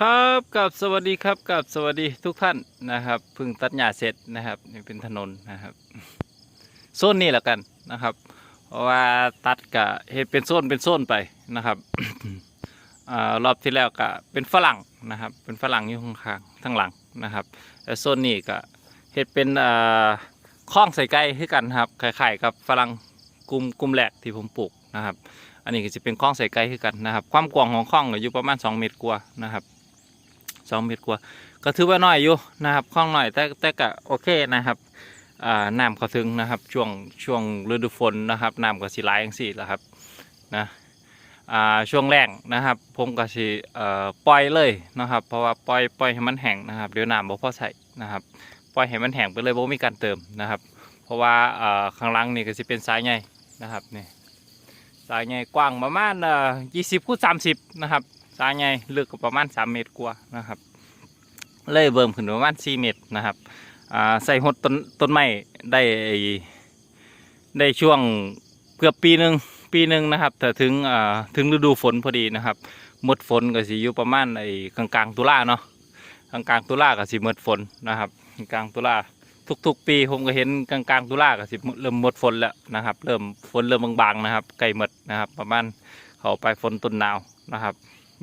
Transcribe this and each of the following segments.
ครับกับสวัสดีครับกับสวัสดีทุกท่านนะครับเพิ่งตัดหญ้าเสร็จนะครับนี่เป็นถนนนะครับโซนนี้แหละกันนะครับเพราะว่าตัดกะเห็ดเป็นโซนเป็นโซนไปนะครับอรอบที่แล้วก็เป็นฝรั่งนะครับ เป็นฝรั่งอยู่ข้างๆทั้งหลังนะครับแต่โซนนี้ก็เห็ดเป็นอ่าคล้องใส่ไก่ให้กันครับคล้ายๆกับฝรั่งกลุ่มกลุ่มแรกที่ผมปลูกนะครับอันนี้ก็จะเป็นคล้องใส่ไก่ให้กันนะครับ ความกว้างของคล้องอยู่ประมาณ 2 เมตรกว่านะครับ สองเมตรกว่า ก็ถือว่าน้อยอยู่นะครับคล่องหน่อยแต่แต่ก็โอเคนะครับอ่าน้ำเขาถึงนะครับช่วงช่วงฤดูฝนนะครับน้ำก็สิไหลอย่างสี่แหละครับนะอ่าช่วงแรงนะครับผมก็สิเอ่อปล่อยเลยนะครับ เพราะว่าปล่อยปล่อยให้มันแห้งนะครับเดี๋ยวน้ำบ่พอใส่นะครับปล่อยให้มันแห้งไปเลยบ่มีการเติมนะครับ เพราะว่าอ่อข้างล่างนี่ก็สิเป็นสายใหญ่นะครับนี่สายใหญ่กว้างประมาณเอ่อ20คูณ30นะครับ สายใหญ่ลึกก็ประมาณ 3 เมตรกว่านะครับ เลยเบิ่มขึ้นประมาณ 4 เมตรนะครับใส่หดต้นต้นไม้ได้ได้ช่วงเกือบปีหนึ่งปีหนึ่งนะครับแต่ถึงถึงฤดูฝนพอดีนะครับหมดฝนก็สิอยู่ประมาณไอ้กลางกลางๆตุลาเนาะกลางกลางๆตุลาก็สิหมดฝนนะครับกลางตุลาทุกๆ ปีผมก็เห็นกลางกลางๆตุลาก็สิเริ่มหมดฝนแล้วนะครับ เริ่มฝนเริ่มบางๆนะครับใกล้หมดนะครับ ประมาณเข้าไปฝนต้นหนาวนะครับ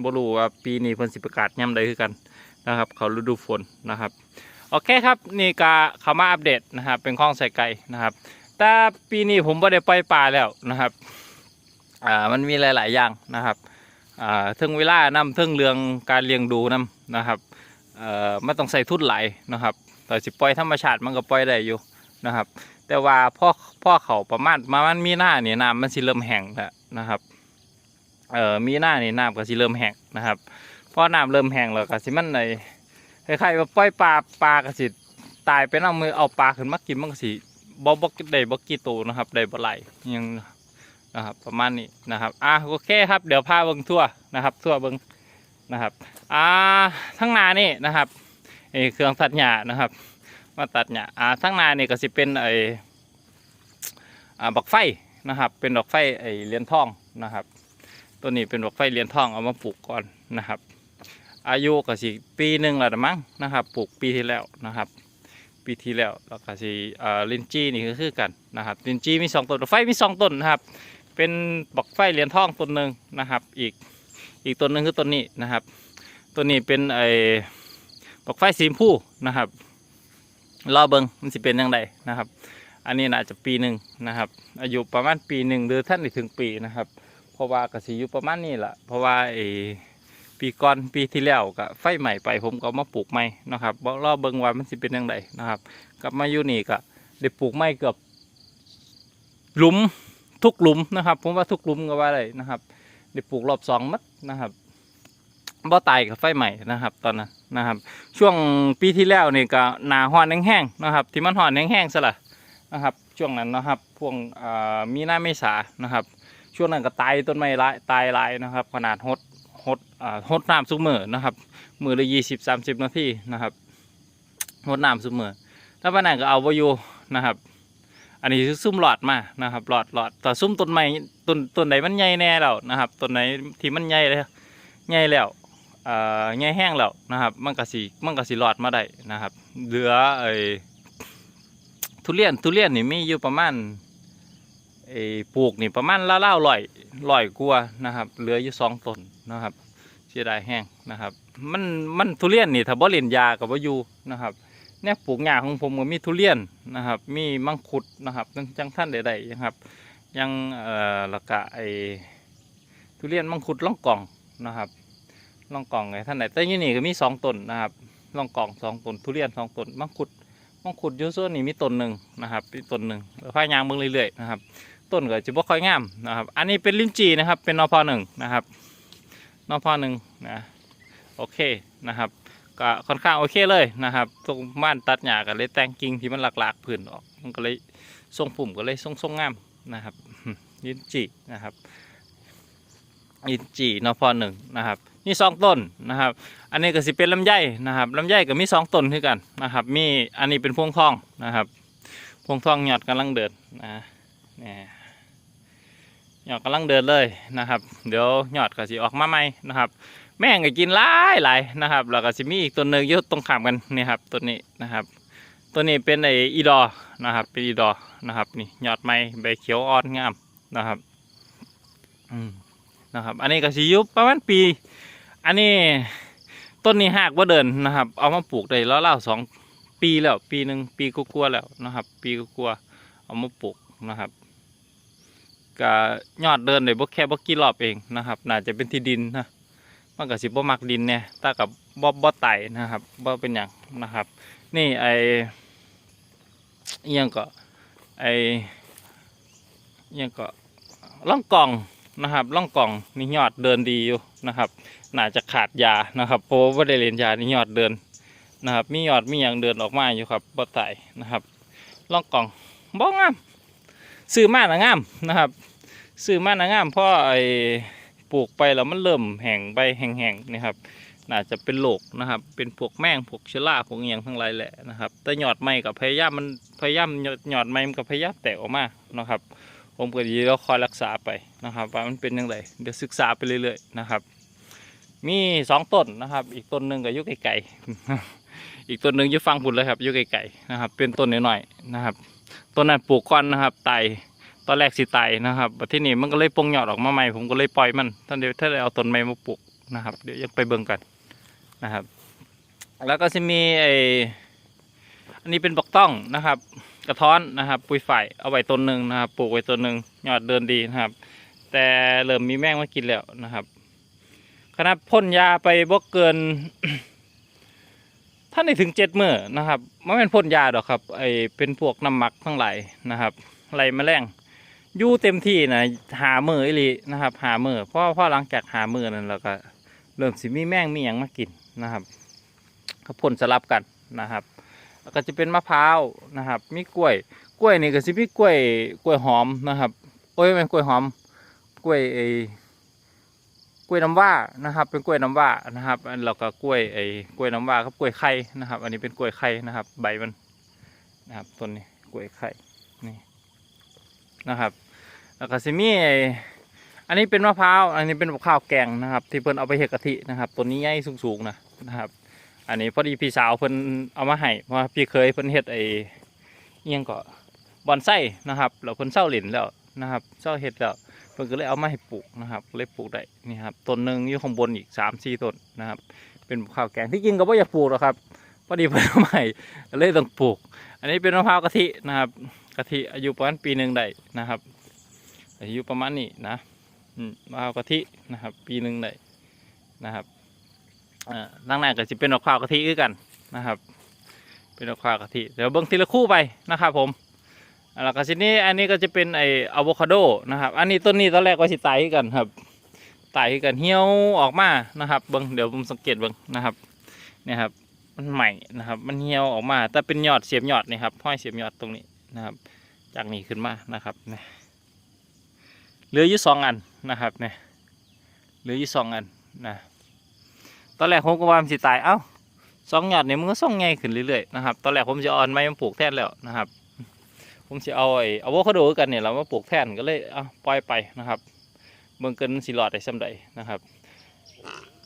บรูว่าปีนี้เพิ่นสิประกาศย่ำใดคือกันนะครับ เขาฤดูฝนนะครับโอเคครับนี่ก็เขามาอัปเดตนะครับ เป็นข้องใส่ไก่นะครับแต่ปีนี้ผมบ่ได้ปล่อยปลาแล้วนะครับอ่ามันมีหลาย ๆ อย่างนะครับอ่าเทิงเวลานำเทิงเรื่องการเลี้ยงดูนํนะครับเอ่อมันต้องใส่ทุนไหลนะครับแต่สิปล่อยธรรมชาติมันก็ปล่อยได้อยู่นะครับ แต่ว่าพ่อพ่อเขาประมาณประมาณมีหน้าเนี่ยน้ำมันสิเริ่มแห้งแล้วนะครับ เอ่อมีหน้านี่น้ำก็สิเริ่มแห้งนะครับพอน้ำเริ่มแห้งแล้วก็สิมันในคล้ายๆว่าปล่อยปลาปลาก็สิตายไปน้ำมือเอาปลาขึ้นมากินมันก็สิบ่บ่ได้บ่กี่ตัวนะครับได้บ่หลยังนะครับประมาณนี้นะครับอะโอเคครับเดี๋ยวพาเบิ่งทั่วนะครับทั่วเบิ่งนะครับอ่าทั้งนานี่นะครับไอเครื่องตัดหญ้านะครับ มาตัดหญ้าอ่าทั้งนานี่ก็สิเป็นไออ่าบักไฟนะครับ เป็นดอกไฟไอเหรียญทองนะครับ ตัวนี้เป็นดอกไฟเหรียญทองเอามาปลูกก่อนนะครับ อายุก็สิปีหนึ่งแล้วละมั้งนะครับ ปลูกปีที่แล้วนะครับ ปีที่แล้วแล้วก็สิเอ่อลินจี้นี่ก็คือกันนะครับลินจี้มีสองต้นดอกไฟมีสองต้นนะครับ เป็นบอกไฟเหรียญทองต้นหนึ่งนะครับ อีกอีกต้นหนึ่งคือต้นนี้นะครับต้นนี้เป็นไอ้บอกไฟสีชมพูนะครับรอเบิงมันสิเป็นยังไงนะครับ อันนี้น่าจะปีหนึ่งนะครับ อายุประมาณปีหนึ่งหรือท่านถึงปีนะครับ ราะว่ากสิอยู่ประมาณนี้แหละเพราะว่าไอ้ปีก่อนปีที่แล้วก็ไฟใหม่ไปผมก็มาปลูกใหม่นะครับบ่รอบเบิ่งว่ามันสิเป็นยังไงนะครับกลับมาอยู่นี่ก็ได้ปลูกใหม่เกือบหลุมทุกหลุมนะครับ ผมว่าทุกหลุมก็ว่าได้นะครับได้ปลูกรอบสองมัดนะครับบ่ตายกับไฟใหม่นะครับ ตอนนั้นนะครับ ช่วงปีที่แล้วนี่ก็หนาห้อนแห้งๆนะครับ ที่มันห้อนแห้งๆซะละนะครับ ช่วงนั้นนะครับพวกมีหน้าเมษานะครับ ช่วงนั้นก็ตายต้นไม้ลายตายลายนะครับ ขนาดหดหดอ่าหดน้ำซุกมือนะครับ มือละยี่สิบสามสิบนาทีนะครับหดน้ำซุกมือถ้าปานนั้นก็เอาไว้อยู่นะครับ อันนี้ซุ่มหลอดมานะครับหลอดหลอดแต่ซุ่มต้นไม้ต้นต้นไหนมันใหญ่แน่แล้วนะครับต้นไหนที่มันใหญ่เลยใหญ่แล้วอ่อใหญ่แห้งแล้วนะครับมันก็สิมันก็สิหลอดมาได้นะครับ เหลือไอ้ทุเรียนทุเรียนนี่มีอยู่ประมาณ ไอ้ปลูกนี่ประมาณเล่าๆลอยลอยกลัวนะครับ เหลืออยู่สองต้นนะครับเสียดายแห้งนะครับ มันมันทุเรียนนี่ถ้าบ่เล่นยากับบ่อยู่นะครับเนี่ยปลูกหญ้าของผมก็มีทุเรียนนะครับ มีมังคุดนะครับจังท่านใดๆนะครับ ยังเอ่อละกะไอ้ทุเรียนมังคุดล่องกล่องนะครับล่องกล่องไอ้ท่านไหนแต่ยี่นี่ก็มีสองต้นนะครับล่องกล่องสองต้นทุเรียนสองต้นมังคุดมังคุดยูโซนนี่มีต้นหนึ่งนะครับมีต้นหนึ่งพายางเบิ่งเรื่อยๆนะครับ ต้นก็จะบ่ค่อยงามนะครับ อันนี้เป็นลิ้นจีนะครับ เป็นนพหนึ่งนะครับนพหนึ่งนะโอเคนะครับก็ค่อนข้างโอเคเลยนะครับตรงบ้านตัดหญ้ากันเลยแต่งกิ่งที่มันหลากๆพื้นออกมันก็เลยทรงปุ่มก็เลยทรงทรงงามนะครับลิ้นจีนะครับลิ้นจีนพหนึ่งนะครับนี่สองต้นนะครับ อันนี้ก็สิเป็นลำไยนะครับลำไยก็มีสองต้นคือกันนะครับ มีอันนี้เป็นพวงทองนะครับพวงทองหยอดกำลังเดินนะเนี่ย หยอดกำลังเดินเลยนะครับ เดี๋ยวหยอดก็สิออกมาใหม่นะครับ แม่งก็กินหลายหลายนะครับแล้วก็สิมีอีกตัวหนึ่งยู่ตรงขามกันนี่ครับตัวนี้นะครับ ตัวนี้เป็นไออีดอนะครับเป็นอีดอนะครับนี่หยอดไม้ใบเขียวอ่อนงามนะครับอืมนะครับ อันนี้ก็สิยุบประมาณปี อันนี้ต้นนี้หากว่าเดินนะครับ เอามาปลูกได้แล้วเล่าสองปีแล้ว ปีหนึ่งปีกลัวๆแล้วนะครับ ปีกลัวๆเอามาปลูกนะครับ ก็ยอดเดินได้บ่แค่บ่กี่รอบเองนะครับ น่าจะเป็นที่ดินนะมันก็สิบ่มักดินเนี่ยต่กับบ่บ่ไตนะครับบ่เป็นอย่างนะครับ นี่ไอยังก็ไอยังก็ล่องกล่องนะครับล่องกล่องนี่ยอดเดินดีอยู่นะครับ น่าจะขาดยานะครับเพราะว่าได้เรียนยานี่ยอดเดินนะครับ มียอดมีอย่างเดินออกมาอยู่ครับบ่ไตนะครับล่องกล่องบ่งาม ซื้อมาหนะงามนะครับ ซื้อมาหนะงามเพราะไอปลูกไปแล้วมันเริ่มแห้งไปแห้งๆนี่ครับน่าจะเป็นโรคนะครับ เป็นพวกแมงพวกเชื้อราพวกอย่างทั้งหลายแหละนะครับ แต่หยอดไม้กับพยายามมันพยายามหยอดหยอดไม้มันกับพยายามแตกออกมานะครับ ผมก็ดีแล้วคอยรักษาไปนะครับ ว่ามันเป็นยังไงเดี๋ยวศึกษาไปเรื่อยๆนะครับ มีสองต้นนะครับ อีกต้นหนึ่งก็อยุไก่ๆอีกต้นหนึ่งยุฟังผุนเลยครับยุไก่ๆนะครับ เป็นต้นน้อยๆนะครับ ต้นนั้นปลูกก้อนนะครับไตตอนแรกสิไตนะครับที่นี่มันก็เลยปงหยอดออกมาใหม่ผมก็เลยปล่อยมันท่านเดียวถ้าเอาต้นไม้มาปลูกนะครับ เดี๋ยวยังไปเบิ่งกันนะครับ แล้วก็จะมีไออันนี้เป็นบกต้องนะครับ กระท้อนนะครับ ปุ๋ยฝ่ายเอาไว้ต้นหนึ่งนะครับ ปลูกไว้ต้นหนึ่งยอดเดินดีนะครับ แต่เริ่มมีแมงมากินแล้วนะครับขณะพ่นยาไปบ่เกินท่านได้ถึงเจ็ดมือนะครับ ไม่เป็นพ่นยาดอกครับไอเป็นพวกน้ำหมักทั้งหลายนะครับไล่แมลงอยู่เต็มที่นะหาเมืออีลีนะครับหาเมือเพราะเพราะหลังจากหาเมือนั้นเราก็เริ่มสิมีแมงมีอย่างมากินนะครับเขาพ่นสลับกันนะครับก็จะเป็นมะพร้าวนะครับ มีกล้วยกล้วยนี่ก็สิมีกล้วยกล้วยหอมนะครับโอ้ยเป็นกล้วยหอมกล้วยไอ ล้วยน้ำว้านะครับ เป็นกล้วยน้ำว้านะครับ อันเราก็กล้วยไอ้กล้วยน้ำว้ากับกล้วยไข่นะครับ อันนี้เป็นกล้วยไข่นะครับ ใบมันนะครับต้นนี้กล้วยไข่นี่นะครับ แล้วก็สิมีไอ้อันนี้เป็นมะพร้าวอันนี้เป็นมะพร้าวแกงนะครับ ที่เพิ่นเอาไปเฮ็ดกะทินะครับตัวนี้ใหญ่สูงๆนะนะครับ อันนี้พอดีพี่สาวเพิ่นเอามาให้เพราะว่าพี่เคยเพิ่นเฮ็ดไอ้เอียงก็บอนไส้นะครับแล้วเพิ่นเศร้าหลินแล้วนะครับเศร้าเฮ็ดแล้ว พิ่นก็เลยเอามาให้ปลูกนะครับเลยปลูกได้นี่ครับต้นหนึ่งอยู่ข้างบนอีกสามสี่ต้นนะครับ เป็นมะพร้าวแกงที่จริงก็บ่อยากปลูกหรอกครับพอดีเพิ่นให้ก็เลยต้องปลูก อันนี้เป็นมะพร้าวกะทินะครับกะทิอายุประมาณปีหนึ่งได้นะครับ อายุประมาณนี้นะมะพร้าวกะทินะครับ ปีหนึ่งได้นะครับอ่าดังนั้นก็จะเป็นมะพร้าวกะทิคือกันนะครับ เป็นมะพร้าวกะทิเดี๋ยวเบิ้งทีละคู่ไปนะครับผม แล้วก็ทีนี้อันนี้ก็จะเป็นไออะโวคาโดนะครับ อันนี้ต้นนี้ตอนแรกว่าสิตายกันครับตายกันเหี่ยวออกมานะครับเบิ้งเดี๋ยวผมสังเกตเบิ้งนะครับเนี่ยครับมันใหม่นะครับ มันเหี่ยวออกมา แต่เป็นยอดเสียบยอดนี่ครับห้อยเสียบยอดตรงนี้นะครับ จากนี้ขึ้นมานะครับเนี่ยเหลืออยู่สองอันนะครับเนี่ยเหลืออยู่สองอันนะตอนแรกผมก็ว่ามันสิตายเอ้าสองยอดเนี่ยมันก็ส่องไงขึ้นเรื่อยๆนะครับตอนแรกผมจะอาอันไม้มาปลูกแทนแล้วนะครับ ผมจะเอาไอ้อะโวคาโดกันเนี่ยเรามาปลูกแทนก็เลยเอาปล่อยไปนะครับเบิ่งเกินสิหลอดได้สำใดนะครับ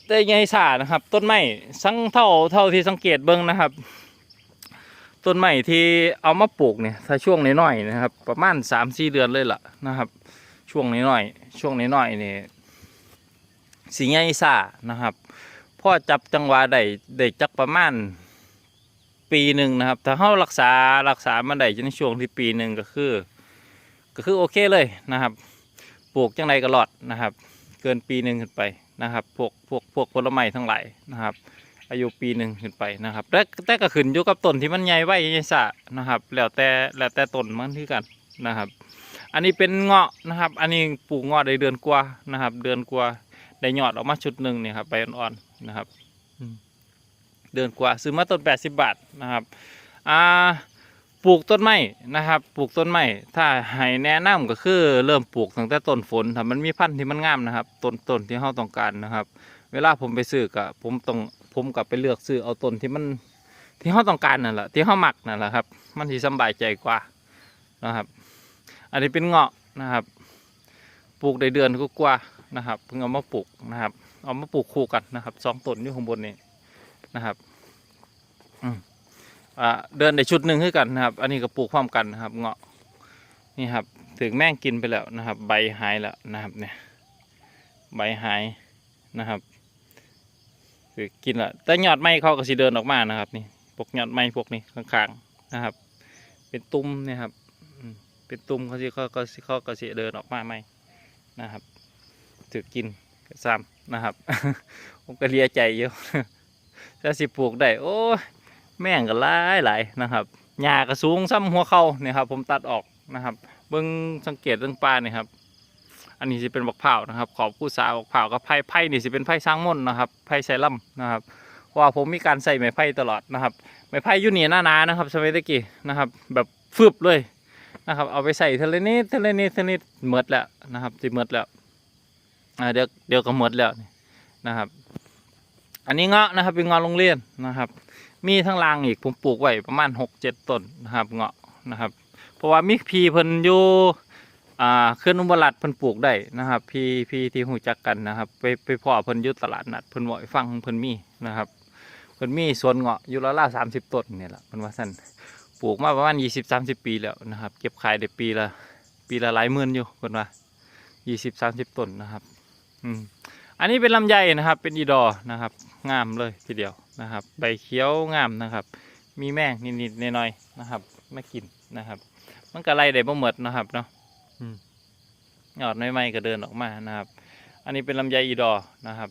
แต่ไงสานะครับ ต้นไม้สังเท่าเท่าที่สังเกตเบิ่งนะครับ ต้นไม้ที่เอามาปลูกเนี่ยถ้าช่วงน้อยๆนะครับ ประมาณสามสี่เดือนเลยล่ะนะครับ ช่วงน้อยๆช่วงน้อยๆเนี่ยสีใหญ่ซ่านะครับพ่อจับจังหวะได้ได้จักประมาณ ปีหนึ่งนะครับ ถ้าเขารักษารักษามันได้ในช่วงที่ปีหนึ่งก็คือ ก็คือโอเคเลยนะครับ ปลูกจังไรก็รอดนะครับ เกินปีหนึ่งขึ้นไปนะครับ พวกพวกพวกผลไม้ทั้งหลายนะครับ อายุปีหนึ่งขึ้นไปนะครับแต่แต่ก็ขึ้นอยู่กับต้นที่มันใหญ่ไว้ใหญ่ซ่านะครับ แล้วแต่แล้วแต่ต้นมันที่กันนะครับ อันนี้เป็นเงาะนะครับ อันนี้ปลูกเงาะได้เดือนกว่านะครับ เดือนกว่าได้ยอดออกมาชุดหนึ่งเนี่ยครับใบอ่อนๆนะครับ เดือนกว่าซื้อมาต้นแปดสิบบาทนะครับอ่าปลูกต้นไม้นะครับ ปลูกต้นไม้ถ้าให้แนะนำก็คือเริ่มปลูกตั้งแต่ต้นฝนถ้ามันมีพันธุ์ที่มันงามนะครับต้นต้นที่เราต้องการนะครับ เวลาผมไปซื้อกับผมต้องผมกลับไปเลือกซื้อเอาต้นที่มันที่เราต้องการนั่นแหละที่เราหมักนั่นแหละครับ มันที่สบายใจกว่านะครับ อันนี้เป็นเงาะนะครับ ปลูกได้เดือนก็กว่านะครับเพิ่งเอามาปลูกนะครับ เอามาปลูกคู่กันนะครับสองต้นอยู่ข้างบนนี้นะครับ อ่าเดินได้ชุดหนึ่งขึ้นกันนะครับ อันนี้ก็ปลูกพร้อมกันนะครับ เงาะนี่ครับถึงแม่งกินไปแล้วนะครับ ใบหายแล้วนะครับเนี่ยใบหายนะครับคือกินละแต่ยอดไม้เขาก็สิเดินออกมานะครับ นี่พวกยอดไม้พวกนี้ข้างๆนะครับ เป็นตุ้มเนี่ยครับเป็นตุ้มเขาสิเขาก็สิเขาก็สิเดินออกมาไหมนะครับถือกินก็ซ้ำนะครับผมก็เลียใจอยู่ถ้าสิปลูกได้โอ้ แม่งก็หลายหลายนะครับหญ้าก็สูงซ้ำหัวเข่าเนี่ยครับผมตัดออกนะครับ เบิ้งสังเกตเรื่องปลาเนี่ยครับ อันนี้จะเป็นบักเผานะครับ ขอบผู้สาวบักเผากับไผ่ไผ่นี่สิเป็นไผ่สร้างมนต์นะครับไผ่ใส่ล่ำนะครับว่าผมมีการใส่ไม้ไผ่ตลอดนะครับ ไม้ไผ่ยุ่นี่หน้านานะครับสมัยตะกี้นะครับ แบบฟึบเลยนะครับเอาไปใส่เทเลนิดเทเลนิดเทเลนิดเมดแล้วนะครับสิเมดแล้วเดี๋ยวเดี๋ยวก็เมดแล้วนี่นะครับ อันนี้เงาะนะครับเป็นเงาะโรงเรียนนะครับ มีทั้งรางอีกผมปลูกไว้ประมาณหกเจ็ดต้นนะครับเงาะนะครับ เพราะว่ามีพีเพิ่นอยู่อ่าเคลื่อนอุบลัดเพิ่นปลูกได้นะครับ พีพีที่หูจักกันนะครับ ไปไปพ่อเพิ่นอยู่ตลาดนัดเพิ่นบอกให้ฟังเพิ่นมีนะครับเพิ่นมีสวนเงาะอยู่ละละสามสิบต้นเนี่ยแหละเพิ่นว่าสั้นปลูกมาประมาณยี่สิบสามสิบปีแล้วนะครับ เก็บขายได้ปีละปีละหลายหมื่นอยู่เพิ่นว่ายี่สิบสามสิบต้นนะครับ อืมอันนี้เป็นลำไยนะครับ เป็นอีดอนะครับ งามเลยทีเดียว นะครับ ใบเขียวงามนะครับ มีแมงนิดๆหน่อยๆนะครับมากินนะครับ มันก็ไล่ได้บ่หมดนะครับเนาะอืมยอดไม่ไหมๆก็เดินออกมานะครับ อันนี้เป็นลำไยอีดอร์นะครับ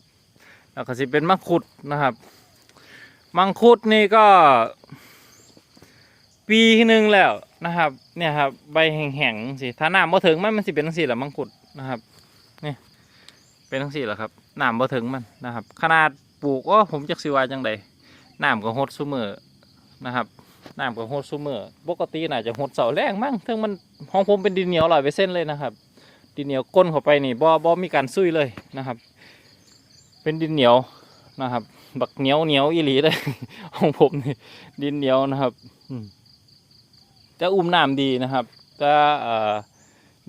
แล้วก็สิเป็นมังคุดนะครับ มังคุดนี่ก็ ปีหนึ่งแล้วนะครับ เนี่ยครับ ใบแห้งๆสิถ้าน้ำบ่ถึงมันมันสิเป็นทั้งสี่แหละมังคุดนะครับนี่เป็นทั้งสี่แหละครับน้ำบ่ถึงมันนะครับ ขนาด ปลูกก็ผมจักสิว่าจังใดน้ำก็หดซุมือนะครับน้ำก็หดซุมือปกติน่าจะหดเสาแรงมั้งถึงมันของผมเป็นดินเหนียวร้อยเปเซ็นเลยนะครับ ดินเหนียวก้นเข้าไปนี่บ่บ่มีการซุยเลยนะครับ เป็นดินเหนียวนะครับ บักเหนียวเหนียวอีหลีเลยของผมนี่ดินเหนียวนะครับจะอุ้มน้ำดีนะครับจะ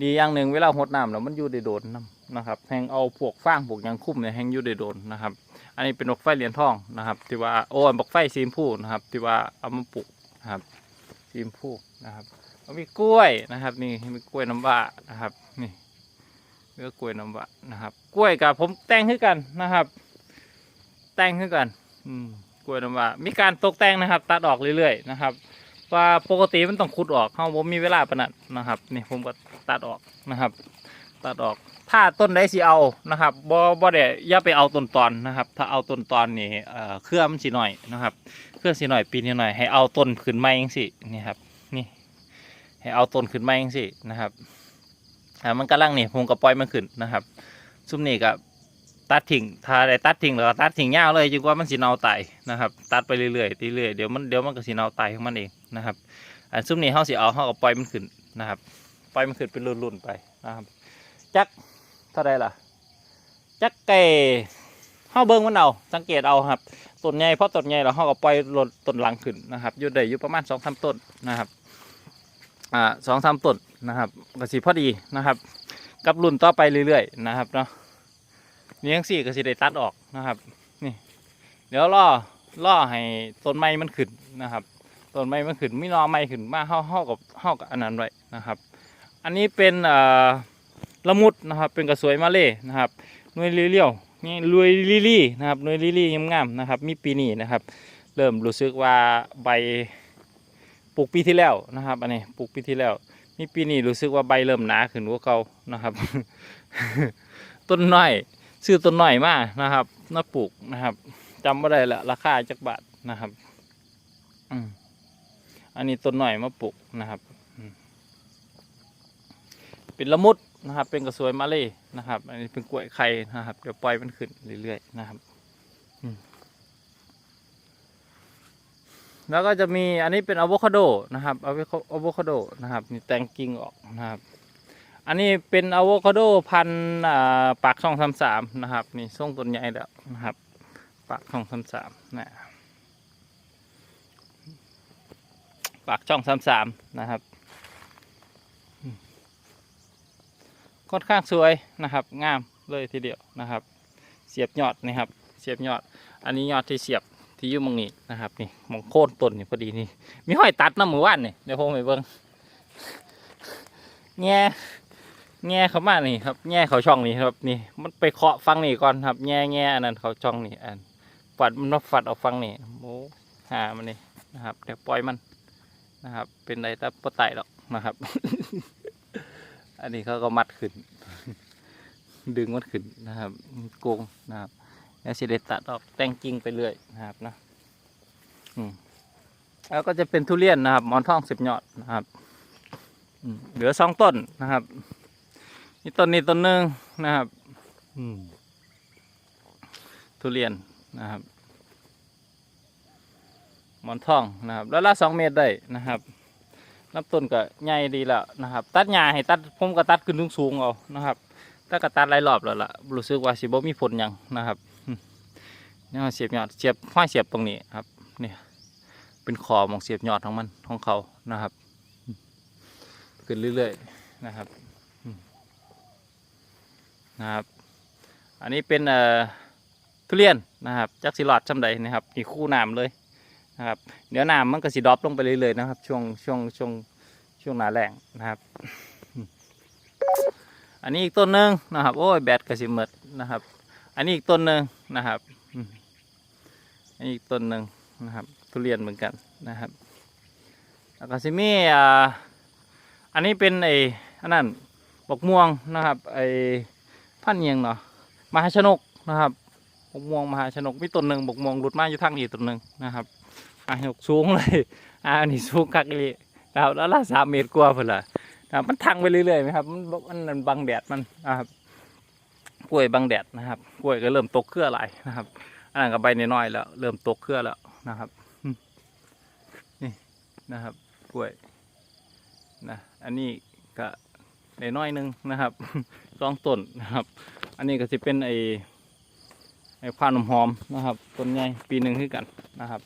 ดีอย่างหนึ่งเวลาหดน้ำแล้วมันอยู่ได้โดนน้ำ นะครับแหงเอาพวกฟางพวกยางคุ้มเนี่ยแหงอยู่ได้โดนนะครับ อันนี้เป็นบกไฟเหรียญทองนะครับที่ว่าโอ้ยบกไฟซีมพูนะครับที่ว่าเอามาปลูกนะครับซีมพูนะครับแล้วมีกล้วยนะครับ นี่มีกล้วยน้ำว้านะครับ นี่เลือกกล้วยน้ำว้านะครับ กล้วยกับผมแต่งขึ้นกันนะครับ แต่งขึ้นกัน อืมกล้วยน้ำว้ามีการตกแต่งนะครับ ตัดออกเรื่อยๆนะครับว่าปกติมันต้องขุดออกเขาผมมีเวลาปนัดนะครับ นี่ผมก็ตัดออกนะครับ ตัดออก ถ้าต้นใดสิเอานะครับบ่บ่ได้อย่าไปเอาต้นตอนนะครับ ถ้าเอาต้นตอนนี่เครื่องมันสิหน่อยนะครับ เครื่องสิหน่อยปีนี้หน่อยให้เอาต้นขึ้นมาเองสินี่ครับนี่ ให้เอาต้นขึ้นมาเองสินะครับอ่ามันกำลังนี่ผมก็ปล่อยมันขึ้นนะครับ ซุ่มนี่ก็ตัดทิ้งถ้าได้ตัดทิ้งแล้วตัดทิ้งยาวเลยจนกว่ามันสิเน่าตายนะครับ ตัดไปเรื่อยๆเรื่อยๆเดี๋ยวมันเดี๋ยวมันก็สิเน่าตายของมันเองนะครับ อันซุ่มนี่เฮาสิเอาเฮาก็ปล่อยมันขึ้นนะครับ ปล่อยมันขึ้นเป็นรุ่นๆไปนะครับจัก ท่าไรล่ะ จักไก่เฮาเบิ่งมันเอาสังเกตเอาครับต้นใหญ่เพราะต้นใหญ่แล้วเฮาก็ปล่อยลดต้นหลังขึ้นนะครับอยู่ได้อยู่ประมาณสองสามต้นนะครับอ่าสองสามต้นนะครับก็สิพอดีนะครับ กับรุ่นต่อไปเรื่อยๆนะครับเนาะนี่ยังสี่ก็สิได้ตัดออกนะครับนี่เดี๋ยวล่อล่อให้ต้นไม้มันขึ้นนะครับต้นไม้มันขึ้นไม่นอไม้ขึ้นมาเฮาเฮากับเฮากับอันนั้นไว้นะครับ อันนี้เป็นอ่อ ละมุดนะครับ เป็นกระสวยมาเล่นะครับหน่วยเลี้ยวๆนี่รวยลิลี่นะครับหน่วยลิลี่งามๆนะครับ มีปีนี้นะครับ เริ่มรู้สึกว่าใบปลูกปีที่แล้วนะครับอันนี้ปลูกปีที่แล้วมีปีนี้รู้สึกว่าใบเริ่มหนาขึ้นกว่าเก่านะครับ ต้นน้อยซื้อต้นน้อยมานะครับน่าปลูกนะครับจำไม่ได้ละราคาจักบาทนะครับอันนี้ต้นหน้อยมาปลูกนะครับ เป็นละมุด นะครับ เป็นกระสวยมาเลยนะครับ อันนี้เป็นกล้วยไข่นะครับ เดี๋ยวปล่อยมันขึ้นเรื่อยๆนะครับแล้วก็จะมีอันนี้เป็นอะโวคาโดนะครับอะโวคาโดนะครับนี่แตงกิ่งออกนะครับ อันนี้เป็นอะโวคาโดพันอ่าปากช่องสามสามนะครับนี่ส่งต้นใหญ่แล้วนะครับ ปากช่องสามสามนะปากช่องสามสามนะครับ ค่อนข้างสวยนะครับ งามเลยทีเดียวนะครับ เสียบยอดนะครับ เสียบยอด อันนี้ยอดที่เสียบที่อยู่มงนี้นะครับนี่มองโค่นต้นนี่พอดีนี่มีห้อยตัดน้ำมือว่านนี่เดี๋ยวผมไปเบิ่งแง่แง่เขามานี่ครับแง่เขาช่องนี่ครับนี่มันไปเคาะฟังนี่ก่อนครับ แง่แง่อันนั้นเขาช่องนี่อันฝัดมันฝัดเอาฟังนี่โอ้หามันนี่นะครับเดี๋ยวปล่อยมันนะครับ เป็นไรแต่ปไตหรอกนะครับ อันนี้เขาก็มัดขึ้น ดึงมันขึ้นนะครับโกงนะครับ แล้วสิเดตัดออกแต่งกิ่งไปเรื่อยนะครับนะอืมแล้วก็จะเป็นทุเรียนนะครับ หมอนทองสิบยอดนะครับเหลือสองต้นนะครับนี่ต้นนี้ต้นหนึ่งนะครับอืมทุเรียนนะครับ หมอนทองนะครับแล้วละสองเมตรได้นะครับ ลำต้นก็ใหญ่ดีแล้วนะครับ ตัดหญ้าให้ตัดผมก็ตัดขึ้นสูงๆเอานะครับถ้ากระตัดหลายรอบแล้วล่ะรู้สึกว่าสิบ่มีผลยังนะครับอืมนี่เราเสียบยอดเสียบห้อยเสียบตรงนี้ครับเนี่ยเป็นคอของเสียบยอดของมันของเขานะครับขึ้นเรื่อยๆนะครับนะครับ อันนี้เป็นเอ่อทุเรียนนะครับจักสิหลอดจำใดนะครับนี่คู่น้ำเลย นะครับเดี๋ยวน้ำมันก็สิดรอปลงไปเรื่อยๆนะครับช่วงช่วงช่วงช่วงหนาแรงนะครับ อันนี้อีกต้นหนึ่งนะครับ โอ้ยแบตกระสิหมดนะครับ อันนี้อีกต้นหนึ่งนะครับอันนี้อีกต้นหนึ่งนะครับ ทุเรียนเหมือนกันนะครับแล้วก็สิมีอ่าอันนี้เป็นไอ้อันนั้นบกม่วงนะครับไอ้พันธุ์อิหยังเนาะมหาชนกนะครับบกม่วงมหาชนกมีต้นหนึ่งบกม่วงหลุดมาอยู่ทางนี้ต้นหนึ่งนะครับ มหาชนกสูงเลยอ่าอันนี้สูงกักเลยครับแล้วละสามเมตรกว่าเพื่นละนะมันทังไปเรื่อยๆไหมครับมันมันบังแดดมันนะครับกล้วยบังแดดนะครับกล้วยก็เริ่มตกเครือหลนะครับอันนั้นก็ใบน้อยๆแล้ว เริ่มตกเครือแล้วนะครับนี่นะครับกล้วยนะอันนี้ก็น้อยๆหนึงนะครับสองต้นนะครับ อันนี้ก็จะเป็นไอ้ไอ้พานมหอมนะครับต้นใหญ่ปีหนึ่งขึ้นกันนะครับ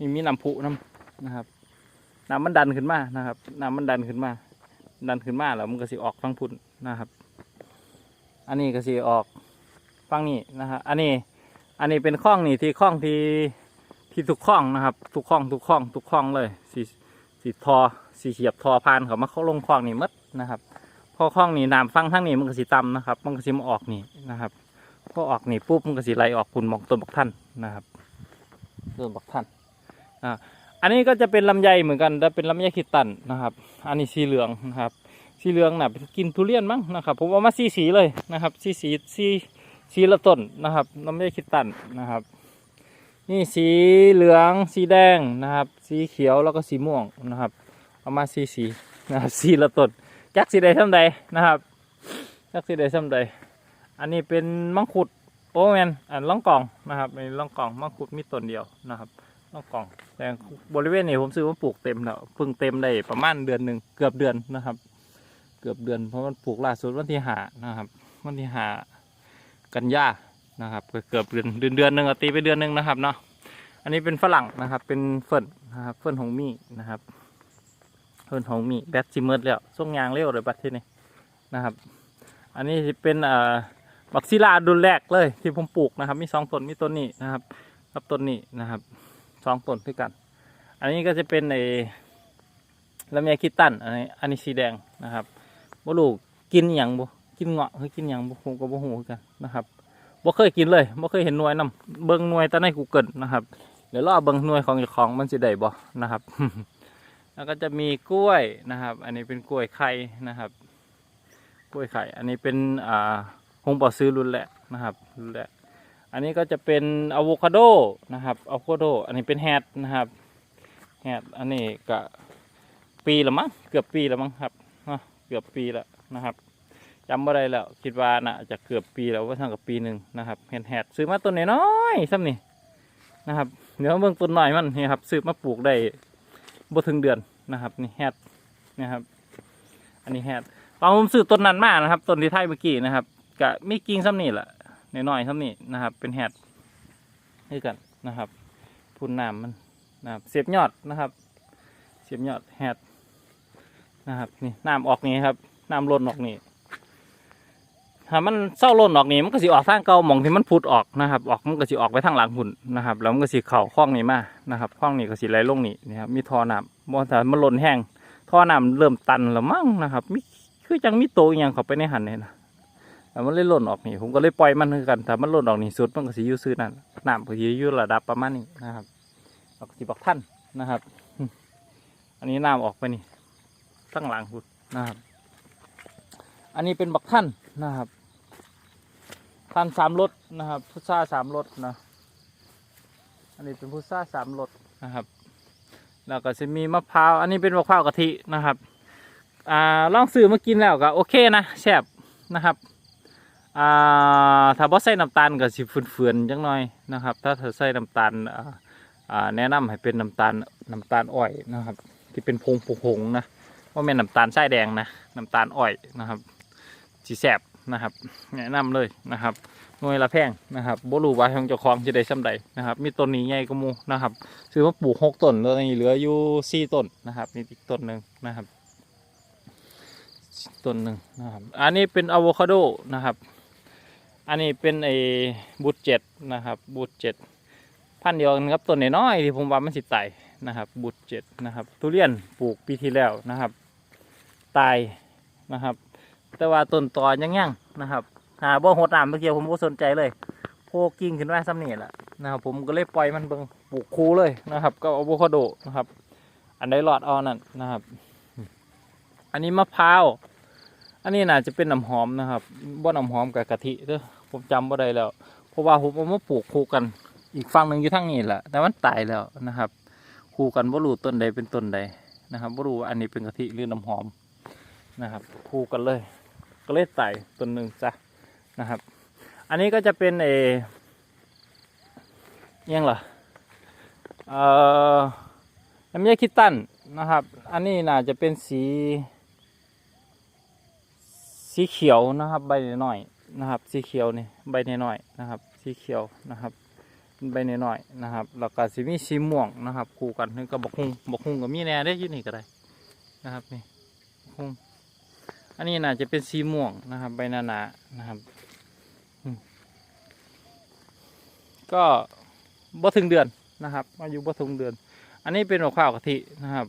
นี่มีน้ำพุน้ำนะครับน้ำมันดันขึ้นมานะครับน้ำมันดันขึ้นมา ดันขึ้นมาแล้วมันก็สิออกฟังพุ่นนะครับ อันนี้ก็สิออกฟังนี้นะครับอันนี้อันนี้เป็นข้องนี่ที่ข้องที่ที่ทุกข้องนะครับ ทุกข้องทุกข้องทุกข้องเลยสีสีทอสีเฉียบทอพานเขามาเข้าลงข้องนี่หมดนะครับพอข้องนี่น้ำฟังทั้งนี้มันก็สิต่ำนะครับ มันก็สิมาออกนี่นะครับพอออกนี่ปุ๊บมันก็สิไหลออกคุณมองต้นบักท่านนะครับต้นบักท่าน อ่าอันนี้ก็จะเป็นลำไยเหมือนกันแต่เป็นลำไยคิดตันนะครับ อันนี้สีเหลืองนะครับสีเหลืองน่ะกินทุเรียนมั้งนะครับ ผมเอามาสีสีเลยนะครับสีสีสีสีละต้นนะครับลำไยคิดตันนะครับ นี่สีเหลืองสีแดงนะครับ สีเขียวแล้วก็สีม่วงนะครับเอามาสีสีนะครับสีละต้นจักสีใดท่าใดนะครับจักสีใดท่าใด อันนี้เป็นมังคุดโอ้แมนอันล่องกล่องนะครับเป็นล่องกล่องมังคุดมีต้นเดียวนะครับ ล่องกองแต่บริเวณนี้ผมซื้อมาปลูกเต็มแล้วเพิ่งเต็มได้ประมาณเดือนหนึ่งเกือบเดือนนะครับ เกือบเดือนเพราะมันปลูกล่าสุดวันที่หานะครับ วันที่หากันยานะครับก็เกือบเดือนเดือนเดือนหนึ่งตีไปเดือนหนึ่งนะครับเนาะอันนี้เป็นฝรั่งนะครับ เป็นเฟิร์นนะครับเฟิร์นหงมี่นะครับเฟิร์นหงมี่แบตซิเมอร์แล้วส่งยางเร็วเลยบัดที่นี่นะครับ อันนี้เป็นอ่าบักซิลาดุลแรกเลยที่ผมปลูกนะครับ มีสองต้นมีต้นนี้นะครับกับต้นนี้นะครับ สองต้นด้วยกัน อันนี้ก็จะเป็นในลำไยคิดตันอันนี้อันนี้สีแดงนะครับบ่รู้กินหยังบ่กินเงาะหรือกินหยังบ่ผมก็บ่ฮู้คือกันนะครับบ่เคยกินเลยบ่เคยเห็นหน่วยนํเบิ่งหน่วยแต่ใน Google นะครับเดี๋ยวรอเบิ่งหน่วยของเจ้าของมันสิได้บ่นะครับ แล้วก็จะมีกล้วยนะครับ อันนี้เป็นกล้วยไข่นะครับ กล้วยไข่ อันนี้เป็นอ่าหงป่อซื้อรุ่นแรกนะครับรุ่นแรก อันนี้ก็จะเป็นอะโวคาโดนะครับอะโวคาโด อันนี้เป็นแฮดนะครับแฮดอันนี้ก็ปีละมั้งเกือบปีละมั้งครับเกือบปีละนะครับจำบ่ได้แล้วคิดว่าน่าจะเกือบปีแล้วว่าทางกับปีหนึ่งนะครับแฮดแฮดซื้อมาต้นน้อยๆซ้ำนี่นะครับเดี๋ยวเบิ่งต้นหน่อยมันนี่ครับซื้อมาปลูกได้บ่ถึงเดือนนะครับนี่แฮดนะครับอันนี้แฮดตอนผมซื้อต้นนั้นมานะครับต้นที่ไทยเมื่อกี้นะครับก็มีกิ่งซ้ำนี่แหละ น้อยๆครับนี่นะครับ เป็นแฮดให้กันนะครับพุ่นน้ำมันนะครับเสียบยอดนะครับ เสียบยอดแฮดนะครับนี่น้ำออกนี่ครับน้ำล้นออกนี่ถ้ามันเศร้าล่นออกนี่มันก็สิออกทางเก่าหมองที่มันพุดออกนะครับ ออกมันก็สิออกไปทางหลังหุ่นนะครับ แล้วมันก็สิเข่าคล้องนี่มานะครับคล้องนี่ก็สิไหลลงนี่นะครับมีท่อน้ำบ่ถ้ามันล่นแห้งท่อน้ำเริ่มตันแล้วมั้งนะครับมีคือจังมีโตอย่างเข้าไปในหันเนี่ยนะ มันเลยหล่นออกนี่ผมก็เลยปล่อยมันคือกันถ้ามันหล่นออกนี่สุดมันก็สิอยู่ซื่อนั่นน้ำก็สิอยู่ระดับประมาณนี้นะครับแล้วก็สิบอกท่านนะครับ อันนี้น้ำออกไปนี่ข้งหลังหุ่นนะครับ อันนี้เป็นบักท่านนะครับท่านสามรถนะครับพุทราสามรถนะอันนี้เป็นพุทราสามรถนะครับ แล้วก็จะมีมะพร้าวอันนี้เป็นมะพร้าวกะทินะครับอ่าลองซื้อมากินแล้วก็โอเคนะแซ่บนะครับ อ่าถ้าบ่ใส่น้ำตาลก็สิเฟื่อนๆจังหน่อยนะครับ ถ้าเธอใส่น้ำตาลอ่าแนะนำให้เป็นน้ำตาลน้ำตาลอ้อยนะครับ ที่เป็นผงผงๆนะว่าเป็นน้ำตาลทรายแดงนะน้ำตาลอ้อยนะครับสีแสบนะครับแนะนำเลยนะครับหน่วยละแพงนะครับบ่รู้ว่าของเจ้าของจะได้ช่ำใดนะครับ มีต้นนี้ใหญ่กมูนะครับซื้อมาปลูกหกต้นแล้วนี่เหลืออยู่สี่ต้นนะครับนี่อีกต้นหนึ่งนะครับต้นหนึ่งนะครับ อันนี้เป็นอะโวคาโดนะครับ อันนี้เป็นไอ้บูทเจ็ดนะครับบูทเจ็ดพันเดียวกันครับต้นน้อยที่ผมว่ามันสิไตนะครับบูทเจ็ดนะครับ ทุเรียนปลูกปีที่แล้วนะครับตายนะครับ แต่ว่าต้นตอยังยังนะครับหาบ่หดน้ำเมื่อกี้ผมก็สนใจเลย โพกิ่งขึ้นมาซ้ำนี่แหละนะครับผมก็เลยปล่อยมันเบิ่งปลูกคูเลยนะครับ ก็อะโวคาโดนะครับ อันใดหลอดเอานั่นนะครับ อันนี้มะพร้าว อันนี้น่าจะเป็นน้ำหอมนะครับบ่น้ำหอมกับกะทิเด้อผมจำบ่ได้แล้ว เพราะว่าผมเอามาปลูกคู่กันอีกฝั่งหนึ่งอยู่ทางนี้แหละแต่มันตายแล้วนะครับ คู่กันบ่รู้ต้นใดเป็นต้นใดนะครับบ่รู้ว่าอันนี้เป็นกะทิหรือน้ำหอมนะครับ คู่กันเลย ก็เลยใส่ต้นหนึ่งจ้ะนะครับ อันนี้ก็จะเป็นเอเอียงเหรอเอ่อน้ำยาคิดตันนะครับ อันนี้น่าจะเป็นสี สีเขียวนะครับ ใบน้อยๆนะครับ สีเขียวนี่ใบน้อยๆนะครับ สีเขียวนะครับใบน้อยๆนะครับแล้วก็สีมีสีม่วงนะครับคู่กันนี่ก็บกฮุงบกฮุงกับมีแหน่ได้ยี่นี่ก็ได้นะครับนี่บักฮุงอันนี้น่าจะเป็นสีม่วงนะครับ ใบหนาๆนะครับก็บ่ถึงเดือนนะครับอายุบ่ถึงเดือน อันนี้เป็นบกพร้าวกะทินะครับ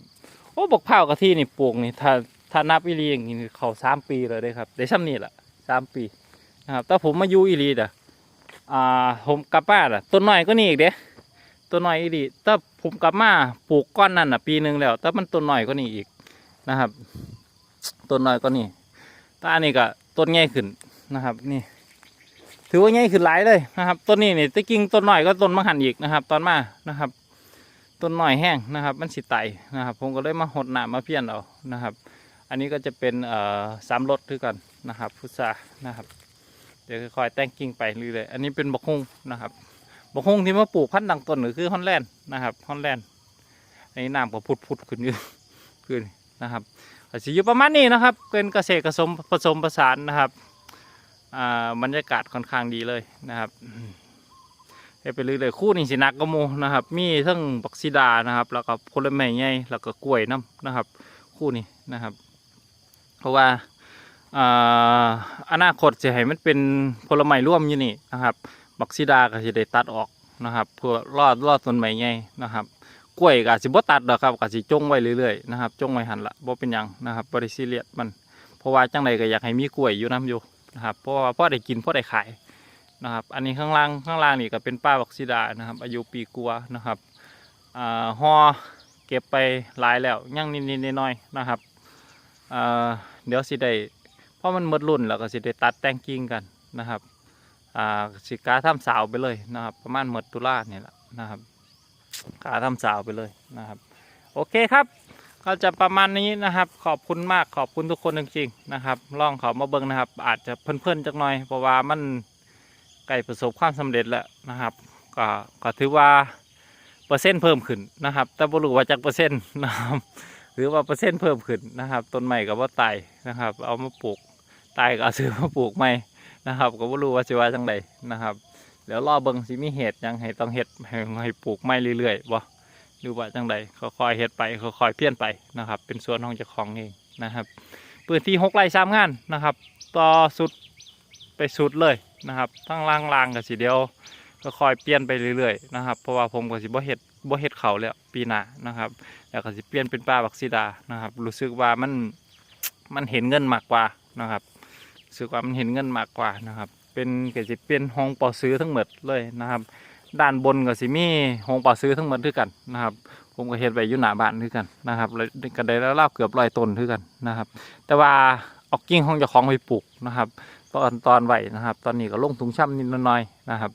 โอ้บักพร้าวกะทินี่ปลูกนี่ถ้า ถ้านับอีรีอย่างนี้เขาสามปีเลยเด้ครับได้ช่ำนี่แหละสามปีนะครับแต่ผมมาอยู่อีรีเด้ออ่าผมกลับบ้านอะต้นน้อยก็นี่อีกเด้ต้นน้อยอีรีแต่ผมกลับมาปลูกก้อนนั่นอะ ปีหนึ่งแล้ว แต่มันต้นน้อยก็นี่อีกนะครับต้นน้อยก็นี่แตอันนี้ก็ต้นใหญ่ขึ้นนะครับ นี่ ถือว่าใหญ่ขึ้นหลายเลยนะครับต้นนี้นี่ตะกิ้งต้นน้อยก็ต้นมะหันอีกนะครับ ตอนมานะครับต้นน้อยแห้งนะครับ มันสิไตนะครับ ผมก็เลยมาหดหน้ำมาเพี้ยนเอานะครับ อันนี้ก็จะเป็นสามรสด้วยกันนะครับพุทรานะครับ เดี๋ยวค่อยๆแต่งกิ่งไปเรื่อยๆอันนี้เป็นบกฮุงนะครับบกฮุงที่มาปลูกพันธุ์ดังต้นก็คือฮอนแลนด์นะครับฮอนแลนด์อันนี้น้ำก็พุดพุดๆขึ้นอยู่ขึ้นนะครับสิอยู่ประมาณนี้นะครับ เป็นเกษตรผสมผสมผสานนะครับอ่าบรรยากาศค่อนข้างดีเลยนะครับเไปเรื่อยๆคู่นี่สินักก็โมนะครับ มีทั้งบักซีดานะครับ แล้วก็ผลไม้ใหญ่แล้วก็กล้วยน้ำนะครับ คู่นี้นะครับ เพราะว่าอ่าอนาคตจะให้มันเป็นผลไม้ร่วมอยู่นี่นะครับ บักซีดาก็จะได้ตัดออกนะครับ เพื่อรอดรอดต้นไม้ใหญ่นะครับ กล้วยก็สิบ่ตัดดอกครับก็สิจงไว้เรื่อยๆนะครับจงไว้หันละบ่เป็นหยังนะครับบ่ได้ซีเรียสมัน เพราะว่าจังใดก็อยากให้มีกล้วยอยู่น้ำอยู่นะครับเพราะว่าพ่อได้กินพ่อได้ขายนะครับ อันนี้ข้างล่างข้างล่างนี่ก็เป็นป้าบักซีดานะครับ อายุปีกัวนะครับอ่าห่อเก็บไปหลายแล้วยังนิดๆน้อยๆนะครับ เดี๋ยวสิได้เพราะมันหมดรุ่นแล้วก็สิได้ตัดแต่งกิ่งกันนะครับอ่าสิกาทำสาวไปเลยนะครับ ประมาณหมดตุลาเนี่ยแหละนะครับกาทำสาวไปเลยนะครับ โอเคครับ ก็จะประมาณนี้นะครับ ขอบคุณมากขอบคุณทุกคนจริงๆนะครับลองเขามาเบิ้งนะครับ อาจจะเพิ่นๆจักหน่อยเพราะว่ามันใกล้ประสบความสำเร็จแล้วนะครับก็ก็ถือว่าเปอร์เซ็นต์เพิ่มขึ้นนะครับ แต่บ่รู้ว่าจากเปอร์เซ็นต์นะครับ หรือว่าเปอร์เซ็นต์เพิ่มขึ้นนะครับต้นใหม่กับว่าตายนะครับ เอามาปลูกตายก็เอาซื้อมาปลูกใหม่นะครับ ก็บ่รู้ว่าสิว่าจังไดนะครับเดี๋ยวรอเบิ่งสิมีเหตุยังให้ต้องเฮ็ดให้ปลูกใหม่เรื่อยๆบ่หรือว่าจังไดค่อยๆเฮ็ดไปค่อยๆเพี้ยนไปนะครับ เป็นส่วนของเจ้าของเองนะครับพื้นที่หกไร่สามงานนะครับ ต่อสุดไปสุดเลยนะครับทั้งล่างล่างกับสีเดียวก็คอยเปลี่ยนไปเรื่อยๆนะครับ เพราะว่าผมก็สิบ่เฮ็ด บ่เฮ็ดเขาแล้วปีหน้านะครับแล้วก็สิเปลี่ยนเป็นปลาบักซีดานะครับ รู้สึกว่ามันมันเห็นเงินมากกว่านะครับรู้สึกว่ามันเห็นเงินมากกว่านะครับ เป็นก็สิเป็นห้องปอซื้อทั้งหมดเลยนะครับ ด้านบนก็สิมีห้องปอซื้อทั้งหมดด้วยกันนะครับ ผมก็เฮ็ดไว้อยู่หน้าบ้านด้วยกันนะครับแล้วก็ได้แล้วเล่าเกือบร้อยต้นด้วยกันนะครับ แต่ว่าเอากิ่งของเจ้าของไปปลูกนะครับตอนตอนไหวนะครับ ตอนนี้ก็ลงถุงช่ำนิดหน่อยนะครับ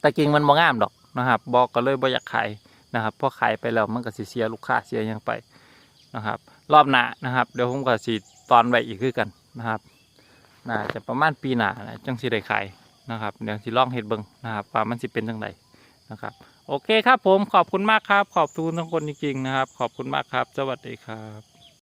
แต่กิ่งมันบ่งามดอก นะครับบอกก็เลยบ่อยากขายนะครับพราะขายไปแล้วมันก็สิเสียลูกค้าเสียยังไปนะครับ รอบหน้านะครับ เดี๋ยวผมก็สิตอนไว้อีกคือกันนะครับน่าจะประมาณปีหน้านะจังสิได้ขายนะครับเดี๋ยวสิลองเฮ็ดเบิงนะครับว่ามันสิเป็นจังไดนะครับโอเคครับผมขอบคุณมากครับ ขอบคุณทุกคนจริงๆนะครับ ขอบคุณมากครับ สวัสดีครับ